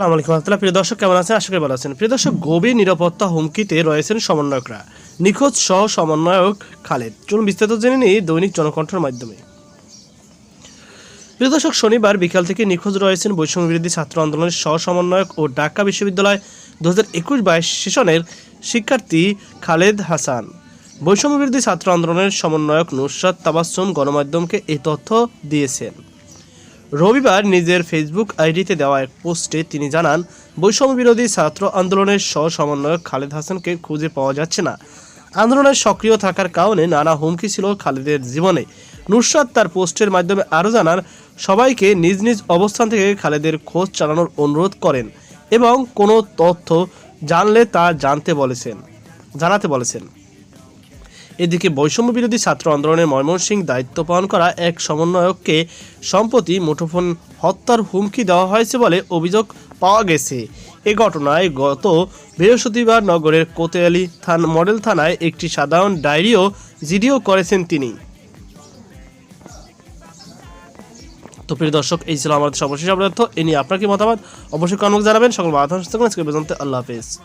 আসসালামু আলাইকুম রহমতুল্লাহ। প্রিয় দর্শক, কেমন আছেন? আশা করি ভালো আছেন। প্রিয় দর্শক, গভীর নিরাপত্তা হুমকিতে রয়েছেন সমন্বয়করা। নিখোঁজ সহ সমন্বয়ক খালেদ। চলুন বিস্তারিত জেনে নিই দৈনিক জনকণ্ঠের মাধ্যমে। প্রিয় দর্শক, শনিবার বিকাল থেকে নিখোঁজ রয়েছেন বৈষম্য বিরোধী ছাত্র আন্দোলনের সহ সমন্বয়ক ও ঢাকা বিশ্ববিদ্যালয় দু হাজার একুশ বাইশ সেশনের শিক্ষার্থী খালেদ হাসান। বৈষম্য বিরোধী ছাত্র আন্দোলনের সমন্বয়ক নুসরাত তাবাসসুম গণমাধ্যমকে এই তথ্য দিয়েছেন। রবিবার নিজের ফেসবুক আইডিতে দেওয়া এক পোস্টে তিনি জানান বৈষম্য বিরোধী ছাত্র আন্দোলনের সহ সমন্বয়ক খালেদ হাসানকে খুঁজে পাওয়া যাচ্ছে না। আন্দোলনের সক্রিয় থাকার কারণে নানা হুমকি ছিল খালেদের জীবনে। নুসরাত তার পোস্টের মাধ্যমে আরও জানান, সবাইকে নিজ নিজ অবস্থান থেকে খালেদের খোঁজ চালানোর অনুরোধ করেন এবং কোনো তথ্য জানলে তা জানতে বলেছেন, জানাতে বলেছেন। এদিকে বৈষম্য বিরোধী ছাত্র আন্দোলনের ময়মনসিংহ দায়িত্ব পালন করা এক সমন্বয়ককে সম্প্রতি মুঠোফোন হত্যার হুমকি দেওয়া হয়েছে বলে অভিযোগ পাওয়া গেছে। এ ঘটনায় গত বৃহস্পতিবার নগরের কোতোয়ালি থান, মডেল থানায় একটি সাধারণ ডায়েরিও জিডিও করেছেন তিনি। তো প্রিয় দর্শক, এই ছিল আমাদের সর্বশেষ তথ্য এ নিয়ে আপনার কি মতামত? অবশ্যই কর্মক জানাবেন। সকল বাধা আল্লাহ হাফেজ।